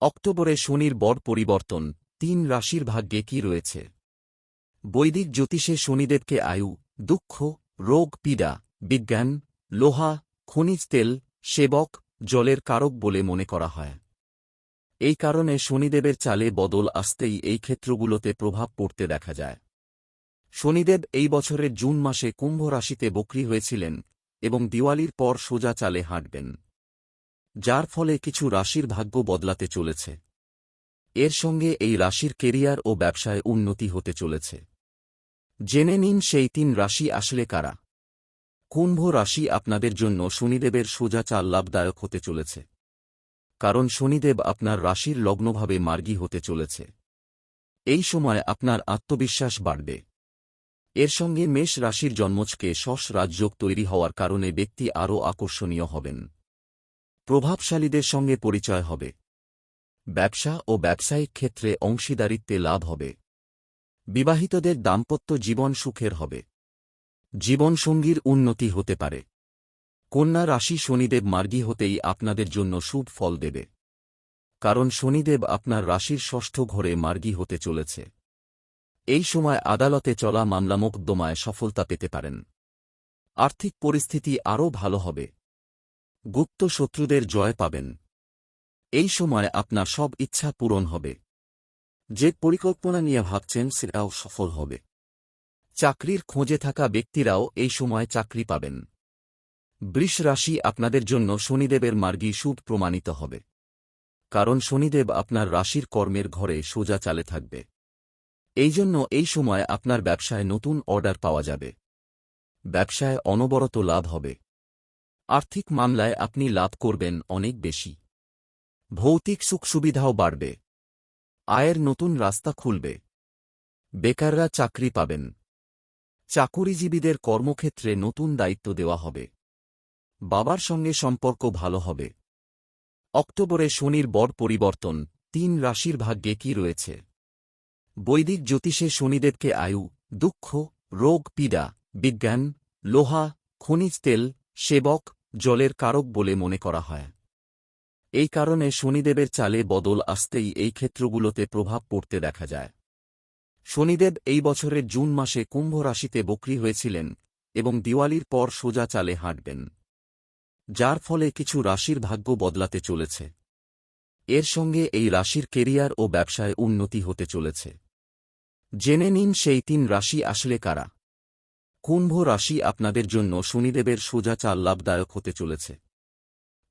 অক্টোবরে শনির বড় পরিবর্তন, তিন রাশির ভাগ্যে কি রয়েছে? বৈদিক জ্যোতিষে শনিদেবকে আয়ু, দুঃখ, রোগ, পীড়া, বিজ্ঞান, লোহা, খনিজ তেল, সেবক, জলের কারক বলে মনে করা হয়। এই কারণে শনিদেবের চালে বদল আসতেই এই ক্ষেত্রগুলোতে প্রভাব পড়তে দেখা যায়। শনিদেব এই বছরের জুন মাসে কুম্ভ রাশিতে বক্রী হয়েছিলেন এবং দিওয়ালির পর সোজা চালে হাঁটবেন। যার ফলে কিছু রাশির ভাগ্য বদলাতে চলেছে। এর সঙ্গে এই রাশির কেরিয়ার ও ব্যবসায় উন্নতি হতে চলেছে। জেনে নিন সেই তিন রাশি আসলে কারা। কুম্ভ রাশি আপনাদের জন্য শনিদেবের সোজা চাল লাভদায়ক হতে চলেছে। কারণ শনিদেব আপনার রাশির লগ্নভাবে মার্গী হতে চলেছে। এই সময় আপনার আত্মবিশ্বাস বাড়বে। এর সঙ্গে মেষ রাশির জন্মজকে শস রাজযোগ তৈরি হওয়ার কারণে ব্যক্তি আরও আকর্ষণীয় হবেন। প্রভাবশালীদের সঙ্গে পরিচয় হবে। ব্যবসা ও ব্যবসায়িক ক্ষেত্রে অংশীদারিত্বে লাভ হবে। বিবাহিতদের দাম্পত্য জীবন সুখের হবে। জীবনসঙ্গীর উন্নতি হতে পারে। কন্যা রাশি শনিদেব মার্গী হতেই আপনাদের জন্য শুভ ফল দেবে। কারণ শনিদেব আপনার রাশির ষষ্ঠ ঘরে মার্গী হতে চলেছে। এই সময় আদালতে চলা মামলা মোকদ্দমায় সফলতা পেতে পারেন। আর্থিক পরিস্থিতি আরও ভালো হবে। গুপ্ত শত্রুদের জয় পাবেন। এই সময় আপনার সব ইচ্ছা পূরণ হবে। যে পরিকল্পনা নিয়ে ভাবছেন সেটাও সফল হবে। চাকরির খোঁজে থাকা ব্যক্তিরাও এই সময় চাকরি পাবেন। বৃষ রাশি আপনাদের জন্য শনিদেবের মার্গী শুভ প্রমাণিত হবে। কারণ শনিদেব আপনার রাশির কর্মের ঘরে সোজা চালে থাকবে। এই জন্য এই সময় আপনার ব্যবসায় নতুন অর্ডার পাওয়া যাবে। ব্যবসায় অনবরত লাভ হবে। আর্থিক মামলায় আপনি লাভ করবেন অনেক বেশি। ভৌতিক সুখ সুবিধাও বাড়বে। আয়ের নতুন রাস্তা খুলবে। বেকাররা চাকরি পাবেন। চাকুরিজীবীদের কর্মক্ষেত্রে নতুন দায়িত্ব দেওয়া হবে। বাবার সঙ্গে সম্পর্ক ভালো হবে। অক্টোবরে শনির বড় পরিবর্তন, তিন রাশির ভাগ্যে কি রয়েছে? বৈদিক জ্যোতিষে শনিদেবকে আয়ু, দুঃখ, রোগ, পীড়া, বিজ্ঞান, লোহা, খনিজ তেল, সেবক জলের কারক বলে মনে করা হয়। এই কারণে শনিদেবের চালে বদল আসতেই এই ক্ষেত্রগুলোতে প্রভাব পড়তে দেখা যায়। শনিদেব এই বছরের জুন মাসে কুম্ভ রাশিতে বক্রী হয়েছিলেন এবং দিওয়ালির পর সোজা চালে হাঁটবেন, যার ফলে কিছু রাশির ভাগ্য বদলাতে চলেছে। এর সঙ্গে এই রাশির কেরিয়ার ও ব্যবসায় উন্নতি হতে চলেছে। জেনে নিন সেই তিন রাশি আসলে কারা। কুম্ভ রাশি আপনাদের জন্য শনিদেবের সোজা চাল লাভদায়ক হতে চলেছে।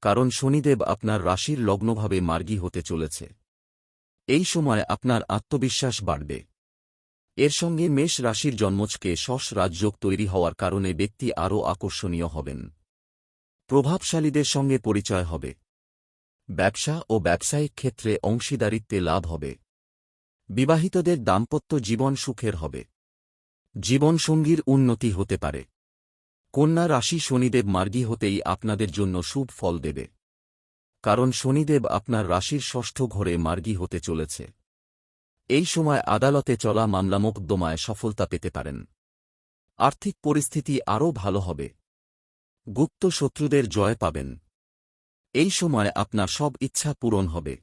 কারণ শনিদেব আপনার রাশির লগ্নভাবে মার্গী হতে চলেছে। এই সময় আপনার আত্মবিশ্বাস বাড়বে। এর সঙ্গে মেষ রাশির জন্মজকে শস রাজযোগ তৈরি হওয়ার কারণে ব্যক্তি আরও আকর্ষণীয় হবেন। প্রভাবশালীদের সঙ্গে পরিচয় হবে। ব্যবসা ও ব্যবসায়িক ক্ষেত্রে অংশীদারিত্বে লাভ হবে। বিবাহিতদের দাম্পত্য জীবন সুখের হবে। জীবনসঙ্গীর উন্নতি হতে পারে। কন্যা রাশি শনিদেব মার্গী হতেই আপনাদের জন্য শুভ ফল দেবে। কারণ শনিদেব আপনার রাশির ষষ্ঠ ঘরে মার্গী হতে চলেছে। এই সময় আদালতে চলা মামলা মোকদ্দমায় সফলতা পেতে পারেন। আর্থিক পরিস্থিতি আরও ভালো হবে। গুপ্ত শত্রুদের জয় পাবেন। এই সময় আপনার সব ইচ্ছা পূরণ হবে।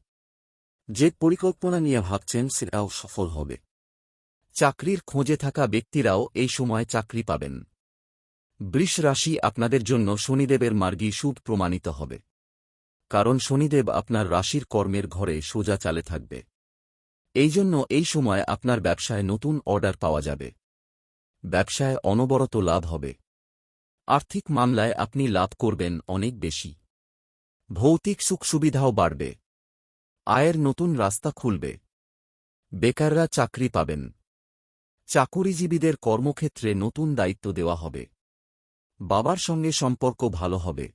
যে পরিকল্পনা নিয়ে ভাবছেন সেটাও সফল হবে। চাকরির খোঁজে থাকা ব্যক্তিরাও এই সময় চাকরি পাবেন। বৃষ রাশি আপনাদের জন্য শনিদেবের মার্গী শুভ প্রমাণিত হবে। কারণ শনিদেব আপনার রাশির কর্মের ঘরে সোজা চালে থাকবে। এই জন্য এই সময় আপনার ব্যবসায় নতুন অর্ডার পাওয়া যাবে। ব্যবসায় অনবরত লাভ হবে। আর্থিক মামলায় আপনি লাভ করবেন অনেক বেশি। ভৌতিক সুখ সুবিধাও বাড়বে। আয়ের নতুন রাস্তা খুলবে। বেকাররা চাকরি পাবেন। চাকুরিজীবীদের কর্মক্ষেত্রে নতুন দায়িত্ব দেওয়া হবে। বাবার সঙ্গে সম্পর্ক ভালো হবে।